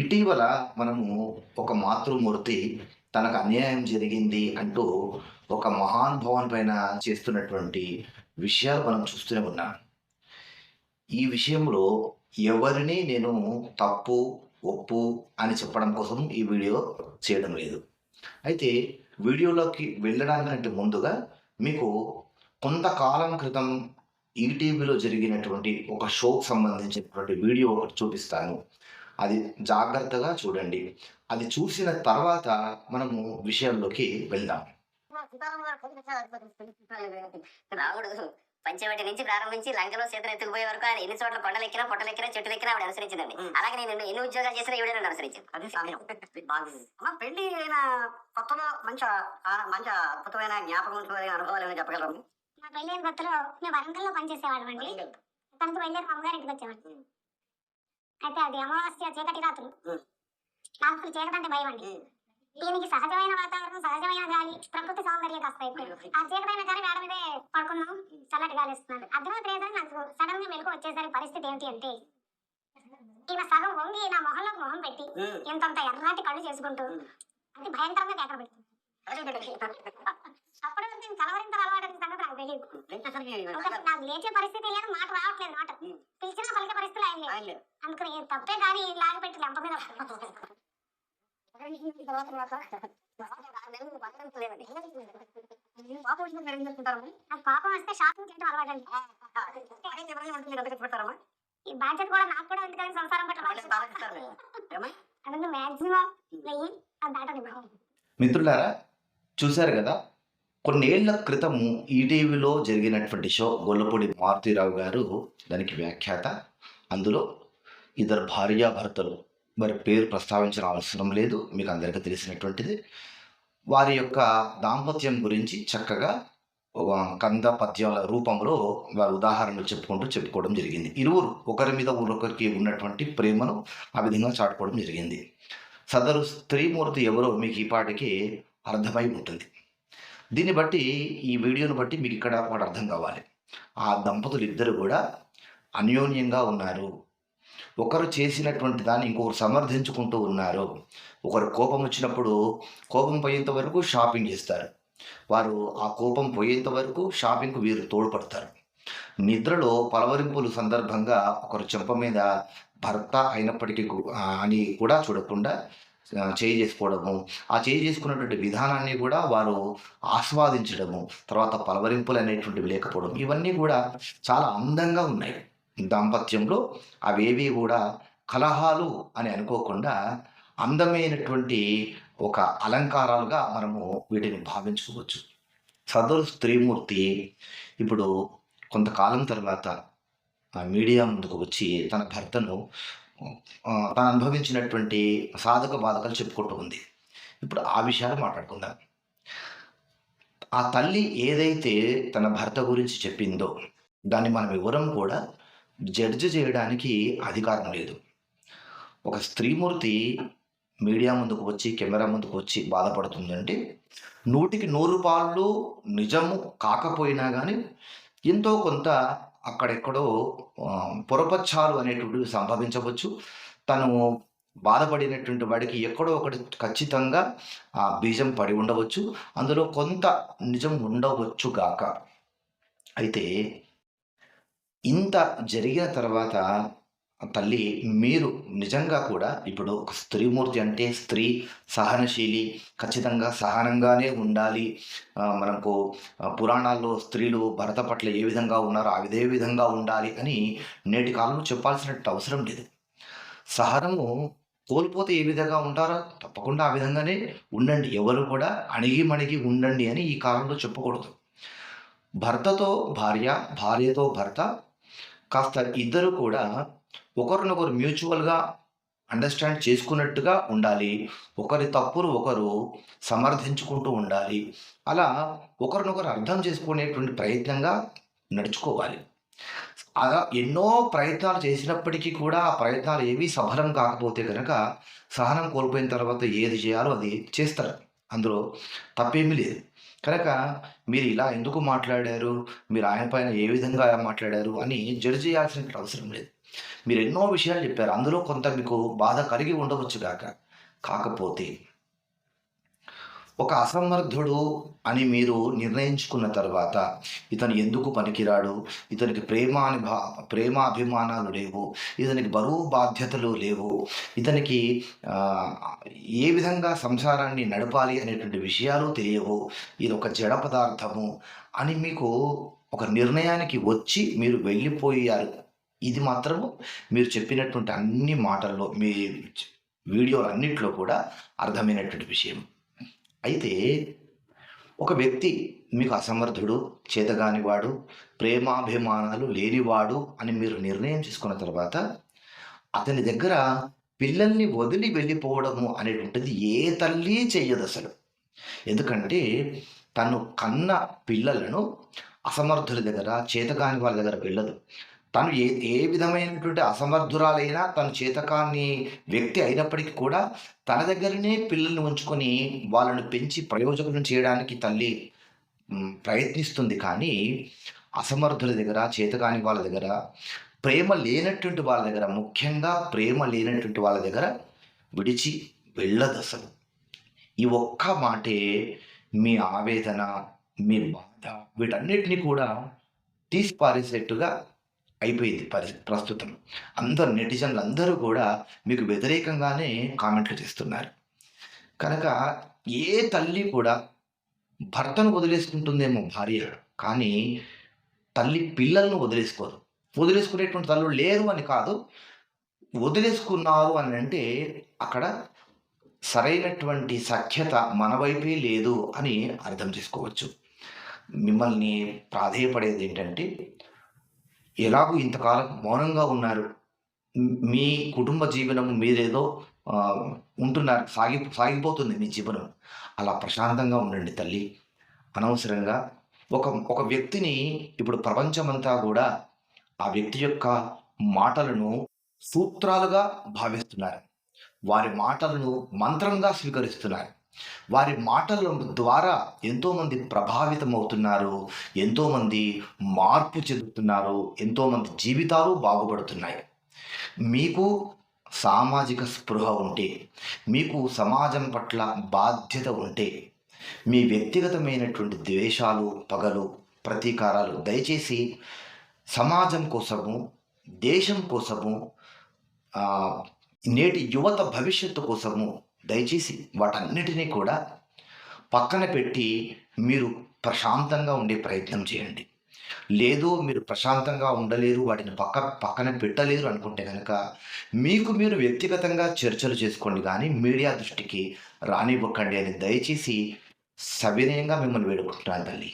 ఇటీవల మనము ఒక మాతృమూర్తి తనకు అన్యాయం జరిగింది అంటూ ఒక మహానుభావం పైన చేస్తున్నటువంటి విషయాలు మనం చూస్తూనే ఉన్నాం. ఈ విషయంలో ఎవరిని నేను తప్పు ఒప్పు అని చెప్పడం కోసం ఈ వీడియో చేయడం లేదు. అయితే వీడియోలోకి వెళ్ళడానికంటే ముందుగా మీకు కొంతకాలం క్రితం ఈటీవీలో జరిగినటువంటి ఒక షోకి సంబంధించినటువంటి వీడియో ఒకటి చూపిస్తాను. అది జాగ్రత్తగా చూడండి. అది చూసిన తర్వాత మనము విషయంలోకి వెళ్దాం. రాముడు పంచవటి నుంచి ప్రారంభించి లంకలో సీతను ఎత్తుకుపోయే వరకు ఆయన ఎన్ని చోట్ల కొండలెక్కినా పొట్టలెక్కినా చెట్లు ఎక్కినా ఆవిడ అనుసరించిందండి. అలాగే నేను ఎన్ని- ఉద్యోగాలు చేసినా ఈవిడ నన్ను అనుసరించింది పెళ్ళి అయిన కొత్తలో మంచి ఆ- మంచి అద్భుతమైన జ్ఞాపకం అనుభవాలు ఏమైనా చెప్పగలరు? మా పెళ్ళైన కొత్తలో మేము వరంగల్లో పనిచేసేవాళ్ళం అండి తనతో వెళ్ళారు ఇంటికి వచ్చేవాడు అయితే అది అమావాస్య చీకటి రాత్రులు. నాకు అంటే భయం అండి. దీనికి సహజమైన వాతావరణం సహజమైన గాలి ప్రకృతి సౌందర్యం కాస్త ఆ చీకటైన కానీ మేడ మీదే పడుకున్నాం చల్లటి గాలి ఇస్తున్నాడు అర్ధరాత్రి ఏదో నాకు సడన్గా మెలకు వచ్చేసరికి పరిస్థితి ఏంటి అంటే ఈయన సగం వంగి నా మొహంలోకి మొహం పెట్టి ఇంతంత ఎర్రాటి కళ్ళు చేసుకుంటూ అది భయంకరంగా కేకలు పెడుతుంది. అప్పటి వరకు నేను కలవరింత అలవాటు నాకు లేచే పరిస్థితి లేదు మాట రావట్లేదు మాట. పిలిచినా పలికే పరిస్థితులు ఆయన లేదు అందుకని తప్పే కానీ లాగి పెట్టి లెంప మీద నాకు పాపం వస్తే షాపింగ్ చేయడం అలవాటు ఈ బాధ్యత కూడా నాకు కూడా ఎందుకని సంసారం పట్ల మాక్సిమం మిత్రులారా చూశారు కదా? కొన్నేళ్ళ క్రితం ఈటీవీలో జరిగినటువంటి షో గొల్లపూడి మారుతీరావు గారు దానికి వ్యాఖ్యాత. అందులో ఇద్దరు భార్యాభర్తలు మరి పేరు ప్రస్తావించిన అవసరం లేదు మీకు అందరికీ తెలిసినటువంటిది. వారి యొక్క దాంపత్యం గురించి చక్కగా కంద పద్యాల రూపంలో వారు ఉదాహరణలు చెప్పుకుంటూ చెప్పుకోవడం జరిగింది. ఇరువురు ఒకరి మీద ఒకరికి ఉన్నటువంటి ప్రేమను ఆ విధంగా చాటుకోవడం జరిగింది. సదరు స్త్రీమూర్తి ఎవరో మీకు ఈ పాటికి అర్థమై ఉంటుంది. దీన్ని బట్టి ఈ వీడియోను బట్టి మీకు ఇక్కడ ఒకటి అర్థం కావాలి. ఆ దంపతులు ఇద్దరు కూడా అన్యోన్యంగా ఉన్నారు. ఒకరు చేసినటువంటి దాన్ని ఇంకొకరు సమర్థించుకుంటూ ఉన్నారు. ఒకరు కోపం వచ్చినప్పుడు కోపం పోయేంత వరకు షాపింగ్ చేస్తారు. వారు ఆ కోపం పోయేంత వరకు షాపింగ్కు వీరు తోడ్పడతారు. నిద్రలో పలవరింపులు సందర్భంగా ఒకరు చెంప మీద భర్త అయినప్పటికీ అని కూడా చూడకుండా చేయి చేసుకోవడము. ఆ చేయి చేసుకున్నటువంటి విధానాన్ని కూడా వారు ఆస్వాదించడము తర్వాత పలవరింపులు అనేటువంటివి లేకపోవడం ఇవన్నీ కూడా చాలా అందంగా ఉన్నాయి. దాంపత్యంలో అవేవి కూడా కలహాలు అని అనుకోకుండా అందమైనటువంటి ఒక అలంకారాలుగా మనము వీటిని భావించుకోవచ్చు. సదరు స్త్రీమూర్తి ఇప్పుడు కొంతకాలం తర్వాత మీడియా ముందుకు వచ్చి తన భర్తను తను అనుభవించినటువంటి సాధక బాధకాలు చెప్పుకుంటూ ఉంది. ఇప్పుడు ఆ విషయాలు మాట్లాడుకుందాం. ఆ తల్లి ఏదైతే తన భర్త గురించి చెప్పిందో దాన్ని మనం ఎవరం కూడా జడ్జి చేయడానికి అధికారం లేదు. ఒక స్త్రీమూర్తి మీడియా ముందుకు వచ్చి కెమెరా ముందుకు వచ్చి బాధపడుతుందంటే నూటికి నూరు పాళ్ళు నిజము కాకపోయినా కానీ ఎంతో కొంత అక్కడెక్కడో పురపచ్చాలు పొరపచ్చాలు అనేటువంటివి సంభవించవచ్చు. తను బాధపడినటువంటి వాడికి ఎక్కడో ఒకటి ఖచ్చితంగా ఆ బీజం పడి ఉండవచ్చు. అందులో కొంత నిజం ఉండవచ్చు గాక. అయితే ఇంత జరిగిన తర్వాత తల్లి మీరు నిజంగా కూడా ఇప్పుడు ఒక స్త్రీమూర్తి అంటే స్త్రీ సహనశీలి ఖచ్చితంగా సహనంగానే ఉండాలి. మనకు పురాణాల్లో స్త్రీలు భరత పట్ల ఏ విధంగా ఉన్నారో అదే విధంగా ఉండాలి అని నేటి కాలంలో చెప్పాల్సినట్టు అవసరం లేదు. సహనము కోల్పోతే ఏ విధంగా ఉంటారో తప్పకుండా ఆ విధంగానే ఉండండి. ఎవరు కూడా అణిగి మణిగి ఉండండి అని ఈ కాలంలో చెప్పకూడదు. భర్తతో భార్య భార్యతో భర్త కాస్త ఇద్దరు కూడా ఒకరినొకరు మ్యూచువల్గా అండర్స్టాండ్ చేసుకున్నట్టుగా ఉండాలి. ఒకరి తప్పులు ఒకరు సమర్థించుకుంటూ ఉండాలి. అలా ఒకరినొకరు అర్థం చేసుకునేటువంటి ప్రయత్నంగా నడుచుకోవాలి. అలా ఎన్నో ప్రయత్నాలు చేసినప్పటికీ కూడా ఆ ప్రయత్నాలు ఏవి సఫలం కాకపోతే కనుక సహనం కోల్పోయిన తర్వాత ఏది చేయాలో అది చేస్తారు. అందులో తప్పేమీ లేదు. కనుక మీరు ఇలా ఎందుకు మాట్లాడారు? మీరు ఆయన పైన ఏ విధంగా మాట్లాడారు? అని జడ్జ్ చేయాల్సిన అవసరం లేదు. మీరు ఎన్నో విషయాలు చెప్పారు. అందులో కొంత మీకు బాధ కలిగి ఉండవచ్చు కాక కాకపోతే ఒక అసమర్థుడు అని మీరు నిర్ణయించుకున్న తర్వాత ఇతను ఎందుకు పనికిరాడు? ఇతనికి ప్రేమ ప్రేమాభిమానాలు లేవు. ఇతనికి బరువు బాధ్యతలు లేవు. ఇతనికి ఏ విధంగా సంసారాన్ని నడపాలి అనేటువంటి విషయాలు తెలియవు. ఇది ఒక జడ పదార్థము అని మీకు ఒక నిర్ణయానికి వచ్చి మీరు వెళ్ళిపోయారు. ఇది మాత్రము మీరు చెప్పినటువంటి అన్ని మాటల్లో మీ వీడియోలన్నింటిలో కూడా అర్థమైనటువంటి విషయం. అయితే ఒక వ్యక్తి మీకు అసమర్థుడు చేతగానివాడు ప్రేమాభిమానాలు లేనివాడు అని మీరు నిర్ణయం చేసుకున్న తర్వాత అతని దగ్గర పిల్లల్ని వదిలి వెళ్ళిపోవడము అనేటువంటిది ఏ తల్లి చెయ్యదు అసలు. ఎందుకంటే తను కన్న పిల్లలను అసమర్థుల దగ్గర చేతగాని వాళ్ళ దగ్గర వెళ్ళదు. తను ఏ ఏ విధమైనటువంటి అసమర్థురాలైనా తను చేతకాన్ని వ్యక్తి అయినప్పటికీ కూడా తన దగ్గరనే పిల్లల్ని ఉంచుకొని వాళ్ళను పెంచి ప్రయోజకులను చేయడానికి తల్లి ప్రయత్నిస్తుంది. కానీ అసమర్థుల దగ్గర చేతకాని వాళ్ళ దగ్గర ప్రేమ లేనటువంటి వాళ్ళ దగ్గర ముఖ్యంగా ప్రేమ లేనటువంటి వాళ్ళ దగ్గర విడిచి వెళ్ళదు అసలు. ఈ ఒక్క మాటే మీ ఆవేదన మీ బాధ వీటన్నిటిని కూడా తీసిపారేసేట్టుగా అయిపోయింది పరి ప్రస్తుతం. అందరు నెటిజన్లు అందరూ కూడా మీకు వ్యతిరేకంగానే కామెంట్లు చేస్తున్నారు. కనుక ఏ తల్లి కూడా భర్తను వదిలేసుకుంటుందేమో భార్య కానీ తల్లి పిల్లలను వదిలేసుకోదు. వదిలేసుకునేటువంటి తల్లు లేరు అని కాదు వదిలేసుకున్నారు అని అంటే అక్కడ సరైనటువంటి సఖ్యత మన వైపే లేదు అని అర్థం చేసుకోవచ్చు. మిమ్మల్ని ప్రాధేయపడేది ఏంటంటే ఎలాగూ ఇంతకాలం మౌనంగా ఉన్నారు? మీ కుటుంబ జీవనం మీరేదో ఉంటున్నారు సాగి సాగిపోతుంది మీ జీవనం. అలా ప్రశాంతంగా ఉండండి తల్లి. అనవసరంగా ఒక ఒక వ్యక్తిని ఇప్పుడు ప్రపంచమంతా కూడా ఆ వ్యక్తి యొక్క మాటలను సూత్రాలుగా భావిస్తున్నారు. వారి మాటలను మంత్రంగా స్వీకరిస్తున్నారు. వారి మాటల ద్వారా ఎంతోమంది ప్రభావితం అవుతున్నారు ఎంతోమంది మార్పు చెందుతున్నారు ఎంతోమంది జీవితాలు బాగుపడుతున్నాయి. మీకు సామాజిక స్పృహ ఉంటే మీకు సమాజం పట్ల బాధ్యత ఉంటే మీ వ్యక్తిగతమైనటువంటి ద్వేషాలు పగలు ప్రతీకారాలు దయచేసి సమాజం కోసము దేశం కోసము నేటి యువత భవిష్యత్తు కోసము దయచేసి వాటన్నిటినీ కూడా పక్కన పెట్టి మీరు ప్రశాంతంగా ఉండే ప్రయత్నం చేయండి. లేదు మీరు ప్రశాంతంగా ఉండలేరు వాటిని పక్క పక్కన పెట్టలేరు అనుకుంటే కనుక మీకు మీరు వ్యక్తిగతంగా చర్చలు చేసుకోండి కానీ మీడియా దృష్టికి రానివ్వకండి అని దయచేసి సవినయంగా మిమ్మల్ని వేడుకుంటున్నాను తల్లి.